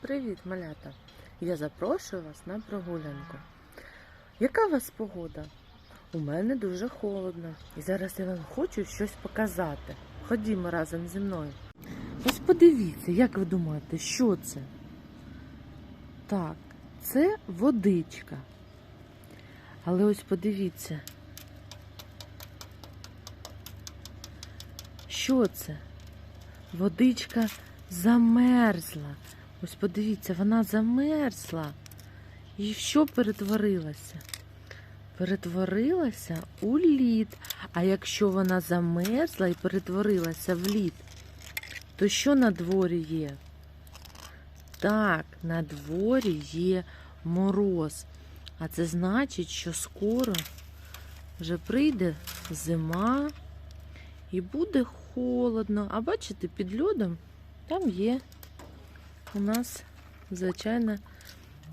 Привіт, малята! Я запрошую вас на прогулянку. Яка у вас погода? У мене дуже холодно. І зараз я вам хочу щось показати. Ходімо разом зі мною. Ось подивіться, як ви думаєте, що це? Так, це водичка. Але ось подивіться. Що це? Водичка замерзла. Ось подивіться, вона замерзла. І що перетворилася? Перетворилася у лід. А якщо вона замерзла і перетворилася в лід, то що на дворі є? Так, на дворі є мороз. А це значить, що скоро вже прийде зима і буде холодно. А бачите, під льодом там є у нас звичайна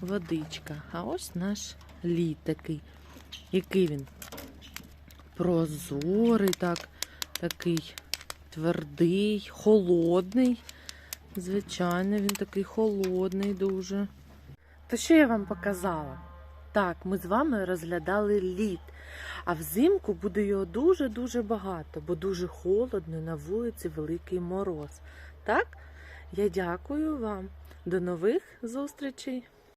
водичка. А ось наш лід такий. Який він? Прозорий, так, такий твердий, холодний. Звичайно, він такий холодний дуже. То що я вам показала? Так, ми з вами розглядали лід. А взимку буде його дуже-дуже багато, бо дуже холодно на вулиці великий мороз. Так? Я дякую вам. До нових зустрічей!